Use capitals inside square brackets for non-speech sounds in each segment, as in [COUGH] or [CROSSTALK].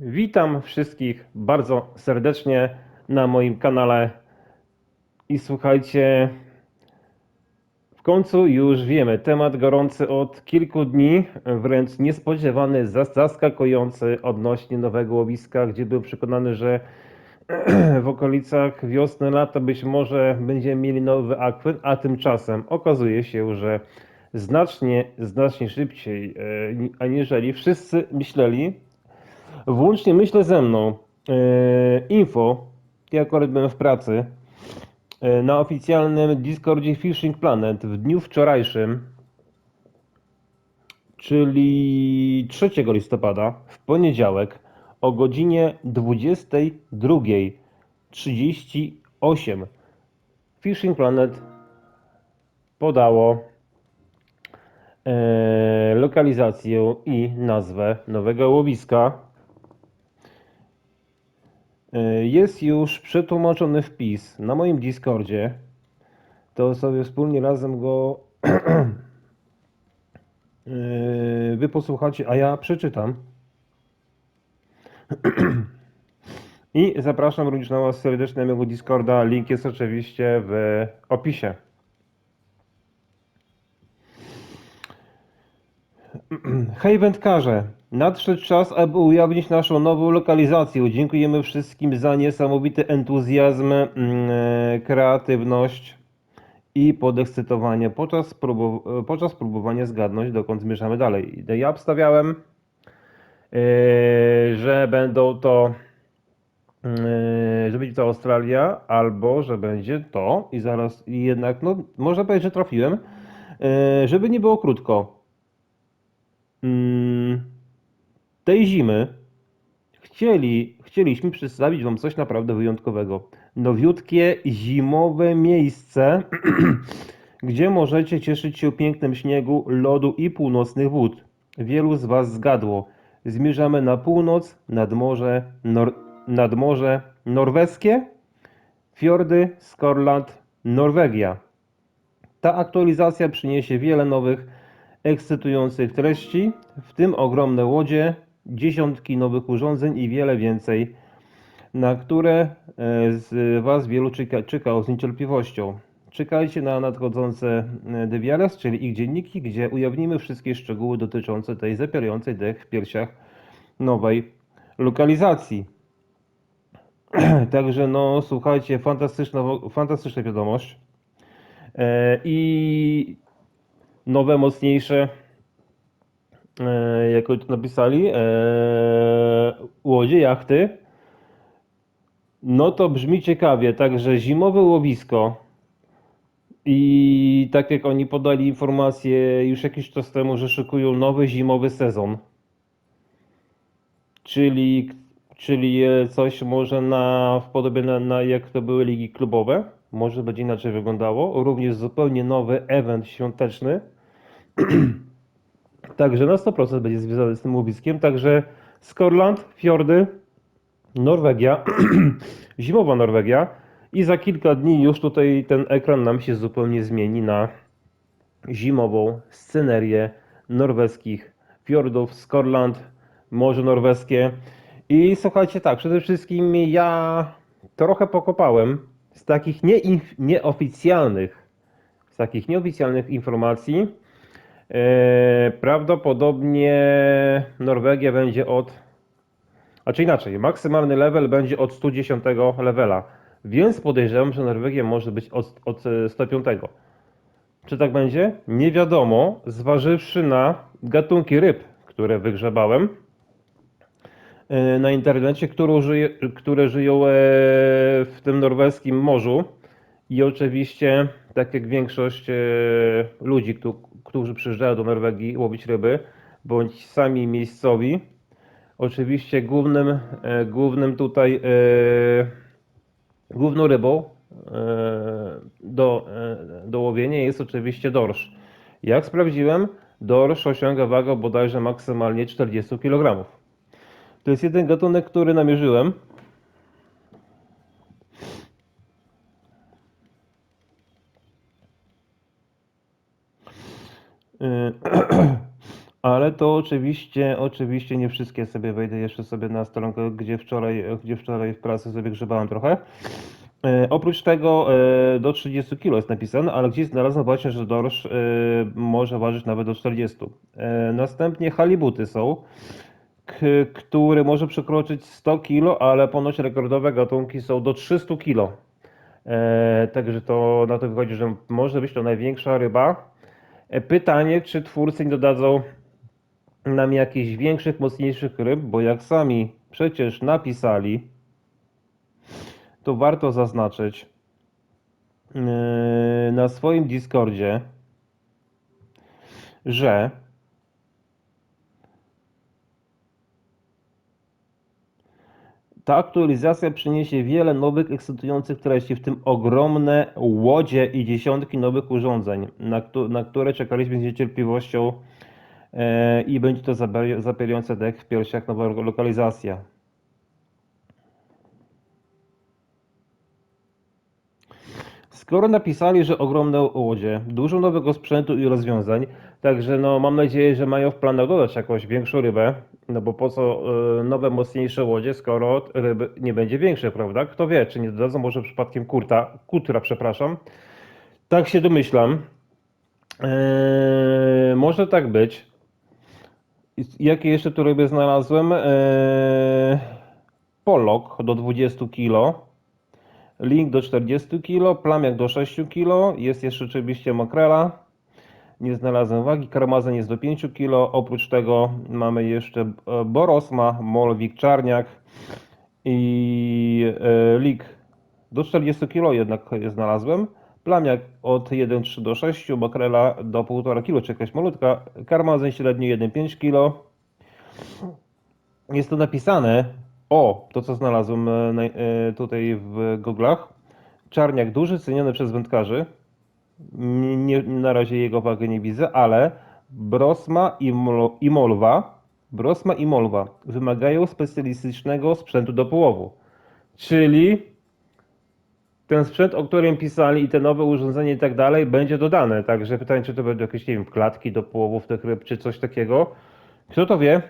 Witam wszystkich bardzo serdecznie na moim kanale. I słuchajcie, w końcu już wiemy, temat gorący od kilku dni, wręcz niespodziewany, zas- zaskakujący odnośnie nowego łowiska, gdzie byłem przekonany, że [CLEARS THROAT] w okolicach wiosny, lata być może będziemy mieli nowy akwyn, a tymczasem okazuje się, że znacznie, znacznie szybciej, e, ni- aniżeli wszyscy myśleli, Włącznie myślę ze mną. E, info, ja akurat byłem w pracy, e, na oficjalnym Discordzie Fishing Planet w dniu wczorajszym, czyli 3 listopada, w poniedziałek o godzinie 22.38 Fishing Planet podało e, lokalizację i nazwę nowego łowiska. E, Jest już przetłumaczony wpis na moim Discordzie. To sobie wspólnie razem go [CLEARS THROAT] e, wy posłuchacie, a ja przeczytam. [CLEARS THROAT] I zapraszam również na Was serdecznie mojego Discorda. Link jest oczywiście w opisie. [CLEARS THROAT] Hej wędkarze, nadszedł czas, aby ujawnić naszą nową lokalizację. Dziękujemy wszystkim za niesamowity entuzjazm, mm, e, kreatywność i podekscytowanie podczas, próbu- podczas próbowania zgadnąć, dokąd zmierzamy dalej. Ja obstawiałem, e, że będą to, e, że będzie to Australia, albo że będzie to, i zaraz, i jednak, no, można powiedzieć, że trafiłem, e, żeby nie było krótko. Mm, tej zimy chcieli, chcieliśmy przedstawić Wam coś naprawdę wyjątkowego. Nowiutkie, zimowe miejsce, [CLEARS THROAT] gdzie możecie cieszyć się pięknem śniegu, lodu i północnych wód. Wielu z Was zgadło. Zmierzamy na północ, nad morze, nor- nad morze norweskie, fiordy, Skorland, Norwegia. Ta aktualizacja przyniesie wiele nowych, ekscytujących treści, w tym ogromne łodzie, dziesiątki nowych urządzeń i wiele więcej, na które e, z Was wielu czeka, czekało z niecierpliwością. Czekajcie na nadchodzące Deviares, czyli ich dzienniki, gdzie ujawnimy wszystkie szczegóły dotyczące tej zapierającej dech w piersiach nowej lokalizacji. [CLEARS THROAT] Także no słuchajcie, fantastyczna, fantastyczna wiadomość. E, I nowe, mocniejsze, e, jak to napisali, e, łodzie, jachty. No to brzmi ciekawie, także zimowe łowisko i tak jak oni podali informację już jakiś czas temu, że szykują nowy zimowy sezon. Czyli, czyli coś może na, w podobie na, na jak to były ligi klubowe. Może będzie inaczej wyglądało. Również zupełnie nowy event świąteczny. [CLEARS THROAT] Także na 100% będzie związany z tym łowiskiem. Także Skorland, Fiordy, Norwegia, [CLEARS THROAT] zimowa Norwegia. I za kilka dni już tutaj ten ekran nam się zupełnie zmieni na zimową scenerię norweskich fiordów, Skorland, Morze Norweskie. I słuchajcie, tak, przede wszystkim ja trochę pokopałem z takich nieoficjalnych, z takich nieoficjalnych informacji. E, prawdopodobnie Norwegia będzie od, a czy inaczej, maksymalny level będzie od 110 levela, więc podejrzewam, że Norwegia może być od, od e, 105. Czy tak będzie? Nie wiadomo, zważywszy na gatunki ryb, które wygrzebałem e, na internecie, które, żyje, które żyją e, w tym norweskim morzu. I oczywiście, tak jak większość e, ludzi, któ- którzy przyjeżdżają do Norwegii łowić ryby, bądź sami miejscowi, oczywiście głównym, e, głównym tutaj, e, główną rybą do, do łowienia jest oczywiście dorsz. Jak sprawdziłem, dorsz osiąga wagę bodajże maksymalnie 40 kg. To jest jeden gatunek, który namierzyłem. [CLEARS THROAT] Ale to oczywiście, oczywiście nie wszystkie sobie wejdę jeszcze sobie na stronkę, gdzie wczoraj, gdzie wczoraj w pracy sobie grzebałem trochę. E, oprócz tego e, do 30 kg jest napisane, ale gdzieś znalazłem właśnie, że dorsz może ważyć nawet do 40. E, następnie halibuty są, który może przekroczyć 100 kg, ale ponoć rekordowe gatunki są do 300 kg. Także to na to wychodzi, że może być to największa ryba. Pytanie, czy twórcy nie dodadzą nam jakichś większych, mocniejszych ryb, bo jak sami przecież napisali, to warto zaznaczyć yy, na swoim Discordzie, że ta aktualizacja przyniesie wiele nowych, ekscytujących treści, w tym ogromne łodzie i dziesiątki nowych urządzeń, na, na które czekaliśmy z niecierpliwością e, i będzie to zapierające dech w piersiach nowa lokalizacja. Skoro napisali, że ogromne łodzie, dużo nowego sprzętu i rozwiązań, także no mam nadzieję, że mają w planach dodać jakąś większą rybę, no bo po co e, nowe, mocniejsze łodzie, skoro ryby nie będzie większe, prawda? Kto wie, czy nie dodadzą może przypadkiem kurta, kutra, przepraszam. Tak się domyślam. Eee, może tak być. Jakie jeszcze tu ryby znalazłem? Eee, polok do 20 kg. Link do 40 kg, plamiak do 6 kg, jest jeszcze oczywiście makrela, nie znalazłem wagi, karmazyn jest do 5 kg, oprócz tego mamy jeszcze e, borosma, molwik, czarniak i e, lik do 40 kg jednak znalazłem, plamiak od 1,3 do 6, makrela do 1,5 kg, czy jakaś malutka, karmazyn średnio 1,5 kg, jest to napisane, o, to co znalazłem e, e, tutaj w goglach. Czarniak duży, ceniony przez wędkarzy. Nie, na razie jego wagę nie widzę, ale brosma i, i molwa, brosma i molwa wymagają specjalistycznego sprzętu do połowu. Czyli ten sprzęt, o którym pisali i te nowe urządzenie i tak dalej, będzie dodane. Także pytanie, czy to będą jakieś, nie wiem, klatki do połowów czy coś takiego. Kto to wie?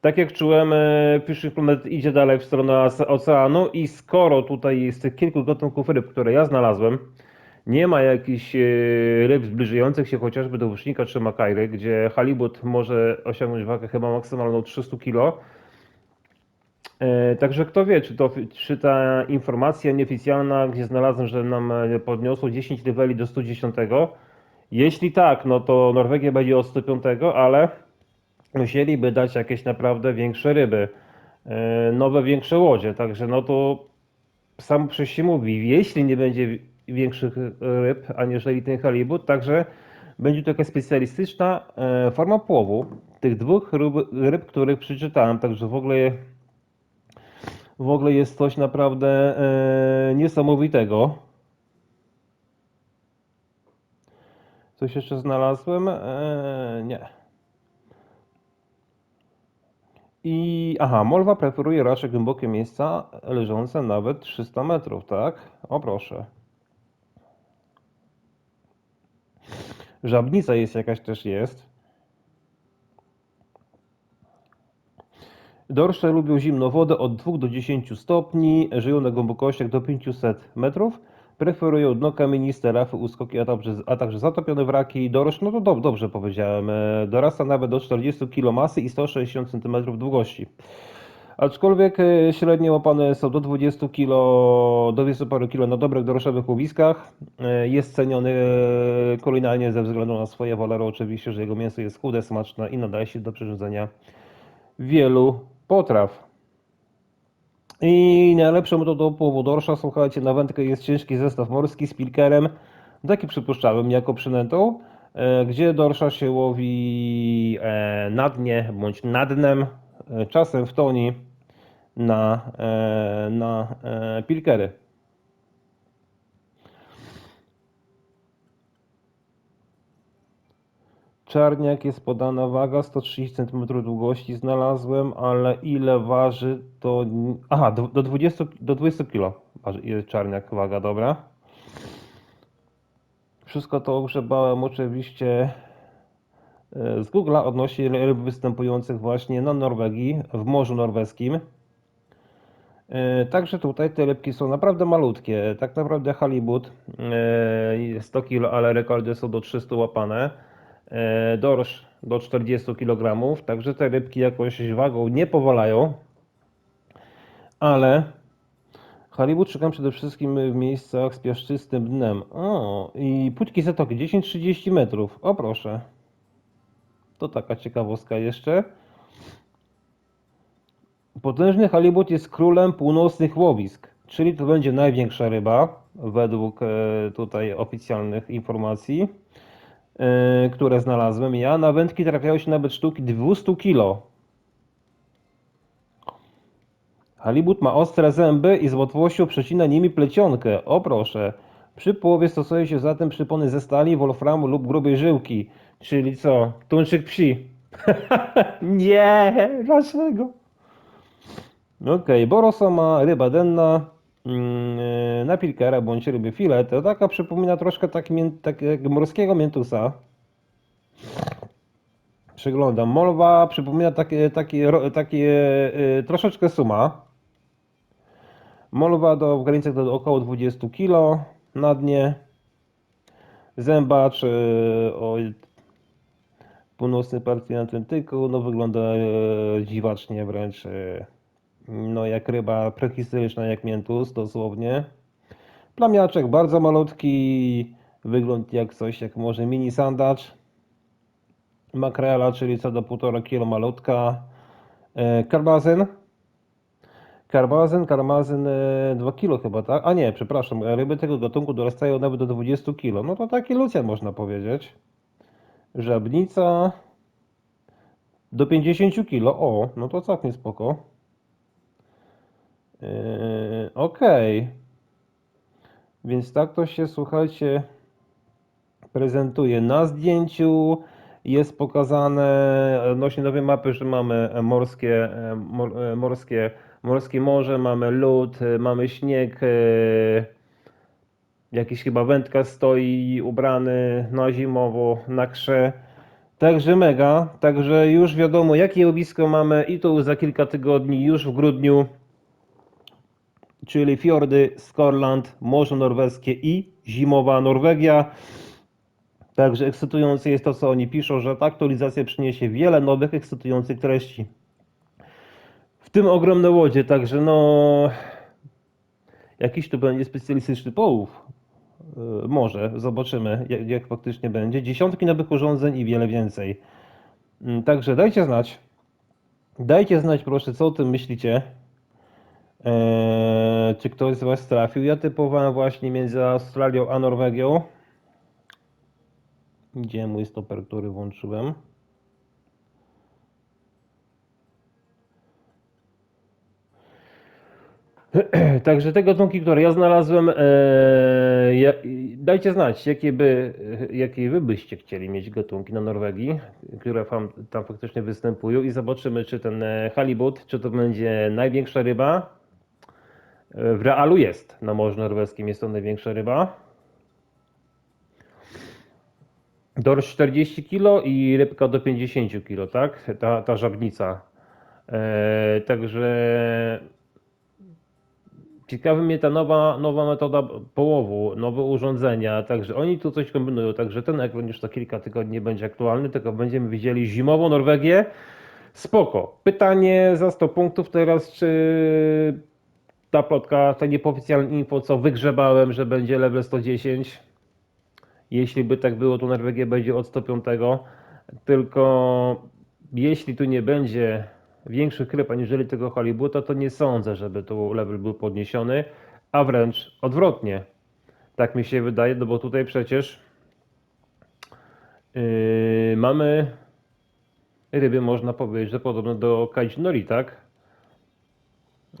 Tak jak czułem, e, Fishing Planet idzie dalej w stronę oce- oceanu i skoro tutaj jest tych kilku gatunków ryb, które ja znalazłem, nie ma jakichś e, ryb zbliżających się chociażby do wysznika czy makajry, gdzie halibut może osiągnąć wagę chyba maksymalną 300 kg. E, Także kto wie, czy, to, czy ta informacja nieoficjalna, gdzie znalazłem, że nam podniosło 10 leveli do 110. Jeśli tak, no to Norwegia będzie od 105, ale musieliby dać jakieś naprawdę większe ryby, e, nowe większe łodzie, także no to sam przez się mówi, jeśli nie będzie wi- większych ryb, aniżeli ten halibut, także będzie to jakaś specjalistyczna e, forma połowu tych dwóch ryb, ryb, których przeczytałem, także w ogóle w ogóle jest coś naprawdę e, niesamowitego. Coś jeszcze znalazłem? Nie. I aha, molwa preferuje raczej głębokie miejsca leżące nawet 300 metrów, tak? O proszę. Żabnica jest jakaś też jest. Dorsze lubią zimną wodę od 2 do 10 stopni, żyją na głębokościach do 500 metrów. Preferują dno kamieniste, rafy, uskoki, a także, a także zatopione wraki. Dorsz, no to dob- dobrze powiedziałem, e, dorasta nawet do 40 kg masy i 160 cm długości. Aczkolwiek e, średnio łapane są do 20 kg, do 20 paru kilo na dobrych doroszowych łowiskach. E, Jest ceniony kulinarnie ze względu na swoje walory, oczywiście, że jego mięso jest chude, smaczne i nadaje się do przyrządzenia wielu potraw. I najlepszą metodą połowu dorsza, słuchajcie, na wędkę jest ciężki zestaw morski z pilkerem, taki przypuszczałem, jako przynętą, e, gdzie dorsza się łowi e, na dnie bądź nad dnem, e, czasem w toni na, na pilkery. Czarniak jest podana waga 130 cm długości znalazłem, ale ile waży to... Aha, do, do 20, do 20 kg waży czarniak waga, dobra. Wszystko to ogrzebałem oczywiście e, z Google'a odnośnie ryb występujących właśnie na Norwegii, w Morzu Norweskim. E, Także tutaj te rybki są naprawdę malutkie. Tak naprawdę halibut e, 100 kg, ale rekordy są do 300 łapane. E, Dorsz do 40 kg. Także te rybki jakoś wagą nie powalają. Ale halibut szukam przede wszystkim w miejscach z piaszczystym dnem. O, i płytkie zatoki 10-30 metrów. O proszę. To taka ciekawostka jeszcze. Potężny halibut jest królem północnych łowisk, czyli to będzie największa ryba, według e, tutaj oficjalnych informacji, które znalazłem ja. Na wędki trafiały się nawet sztuki 200 kg. Halibut ma ostre zęby i z łatwością przecina nimi plecionkę. O proszę. Przy połowie stosuje się zatem przypony ze stali, wolframu lub grubej żyłki. Czyli co? Tuńczyk psi. [LAUGHS] Nie, dlaczego? Okej, borosa ma ryba denna, na pilkera bądź ryby filet. To taka przypomina troszkę tak, tak jak morskiego miętusa. Przyglądam. Molwa przypomina takie, e, troszeczkę suma. Molwa do, w granicach do około 20 kg na dnie. Zębacz e, o północnej partii Atlantyku, no wygląda e, dziwacznie wręcz. E, no jak ryba prehistoryczna, jak miętus dosłownie. Plamiaczek bardzo malutki, wygląd jak coś jak może mini sandacz. Makrela, czyli co do 1,5 kg malutka. E, Karbazyn. Karbazyn, karmazyn e, 2 kg chyba, tak? A nie, przepraszam, ryby tego gatunku dorastają nawet do 20 kg. No to taki lucjan można powiedzieć. Żabnica do 50 kg. O, no to całkiem spoko. Yy, Okej. Więc tak to się, słuchajcie, prezentuje na zdjęciu. Jest pokazane odnośnie nowej mapy, że mamy morskie, mor, morskie, morskie morze, mamy lód, mamy śnieg. e, Jakiś chyba wędka stoi ubrany na zimowo, na krze. Także mega. Także już wiadomo, jakie łowisko mamy i to za kilka tygodni, już w grudniu czyli fiordy, Skorland, Morze Norweskie i zimowa Norwegia. Także ekscytujące jest to, co oni piszą, że ta aktualizacja przyniesie wiele nowych, ekscytujących treści. W tym ogromne łodzie, także no... Jakiś tu będzie specjalistyczny połów. Yy, Może, zobaczymy jak, jak faktycznie będzie. Dziesiątki nowych urządzeń i wiele więcej. Mm, Także dajcie znać. Dajcie znać proszę, co o tym myślicie. Eee, czy ktoś z Was trafił? Ja typowałem właśnie między Australią a Norwegią. Gdzie mój stoper, który włączyłem? [CLEARS THROAT] Także te gatunki, które ja znalazłem, eee, ja, dajcie znać, jakie, by, jakie wy byście chcieli mieć gatunki na Norwegii, które tam, tam faktycznie występują i zobaczymy, czy ten e, halibut, czy to będzie największa ryba, w realu jest. Na Morzu Norweskim jest to największa ryba. Dorsz 40 kg i rybka do 50 kg, tak? Ta, ta żabnica. E, także ciekawi mnie ta nowa, nowa metoda połowu, nowe urządzenia. Także oni tu coś kombinują. Także ten ekran już za kilka tygodni nie będzie aktualny, tylko będziemy widzieli zimową Norwegię. Spoko. Pytanie za 100 punktów teraz, czy ta plotka, to nieoficjalne info, co wygrzebałem, że będzie level 110. Jeśli by tak było, to Norwegia będzie od 105. Tylko jeśli tu nie będzie większych ryb aniżeli tego halibuta, to nie sądzę, żeby tu level był podniesiony, a wręcz odwrotnie. Tak mi się wydaje, no bo tutaj przecież yy, mamy ryby, można powiedzieć, że podobne do kajdźnori, tak?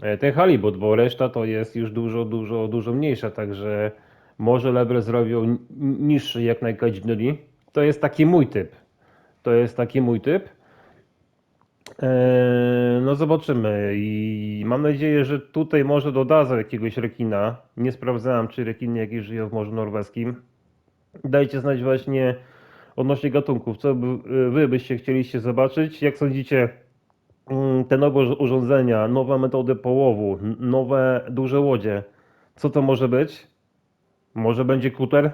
E, ten halibut, bo reszta to jest już dużo, dużo, dużo mniejsza, także może level zrobią ni- niższy jak najkadzidnuli. To jest taki mój typ. To jest taki mój typ. Eee, No zobaczymy i mam nadzieję, że tutaj może dodadzą jakiegoś rekina. Nie sprawdzałem, czy rekiny jakieś żyją w Morzu Norweskim. Dajcie znać właśnie odnośnie gatunków. Co y, wy byście chcieliście zobaczyć? Jak sądzicie, te nowe urz- urządzenia, nowe metody połowu, nowe duże łodzie, co to może być? Może będzie kuter?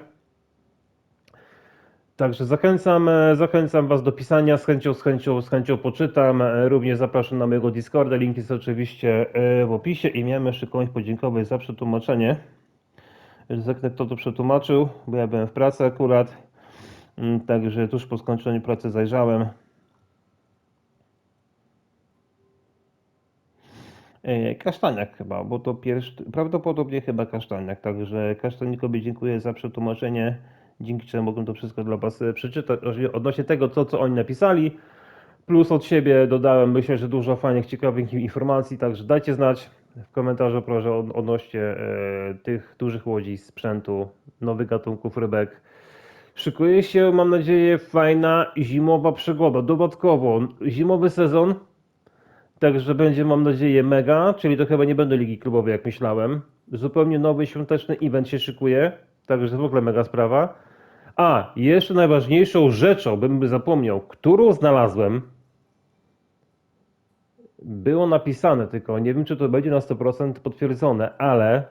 Także zachęcam, e, zachęcam Was do pisania, z chęcią, z chęcią, z chęcią poczytam. E, Również zapraszam na mojego Discorda, link jest oczywiście e, w opisie i miałem jeszcze komuś podziękować za przetłumaczenie. Zerknę kto to przetłumaczył, bo ja byłem w pracy akurat, Mm, także tuż po skończeniu pracy zajrzałem. Kasztaniak chyba, bo to pierwszy, prawdopodobnie chyba Kasztaniak, także Kasztanikowi dziękuję za przetłumaczenie, dzięki czemu mogłem to wszystko dla Was e, przeczytać odnośnie tego, co, co oni napisali, plus od siebie dodałem, myślę, że dużo fajnych, ciekawych informacji, także dajcie znać w komentarzu proszę od, odnośnie e, tych dużych łodzi, sprzętu, nowych gatunków rybek. Szykuje się, mam nadzieję, fajna zimowa przygoda. Dodatkowo zimowy sezon, Także będzie, mam nadzieję, mega, czyli to chyba nie będą ligi klubowe, jak myślałem. Zupełnie nowy świąteczny event się szykuje, także w ogóle mega sprawa. A, jeszcze najważniejszą rzeczą, bym zapomniał, którą znalazłem, było napisane, tylko nie wiem, czy to będzie na 100% potwierdzone, ale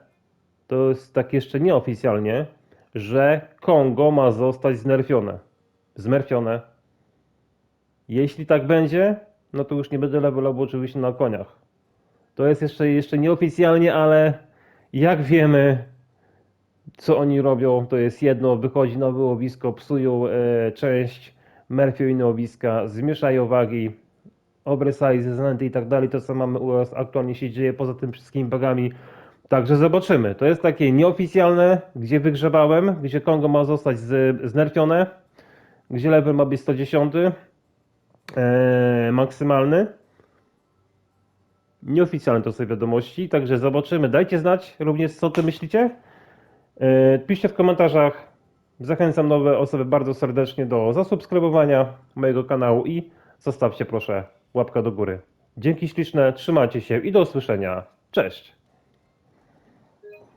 to jest tak jeszcze nieoficjalnie, że Kongo ma zostać znerfione. Zmerfione. Jeśli tak będzie, no to już nie będę levelował oczywiście na koniach. To jest jeszcze, jeszcze nieoficjalnie, ale jak wiemy, co oni robią, to jest jedno, wychodzi nowe łowisko, psują e, część, merfią inne łowiska, zmieszają wagi, oversize, zanęty i tak dalej, to co mamy u nas aktualnie się dzieje poza tym wszystkimi bagami. Także zobaczymy. To jest takie nieoficjalne, gdzie wygrzebałem, gdzie Kongo ma zostać z, znerfione, gdzie level ma być 110 e, maksymalny. Nieoficjalne to są wiadomości, także zobaczymy. Dajcie znać również, co ty myślicie. E, piszcie w komentarzach. Zachęcam nowe osoby bardzo serdecznie do zasubskrybowania mojego kanału i zostawcie proszę łapkę do góry. Dzięki śliczne, trzymajcie się i do usłyszenia. Cześć!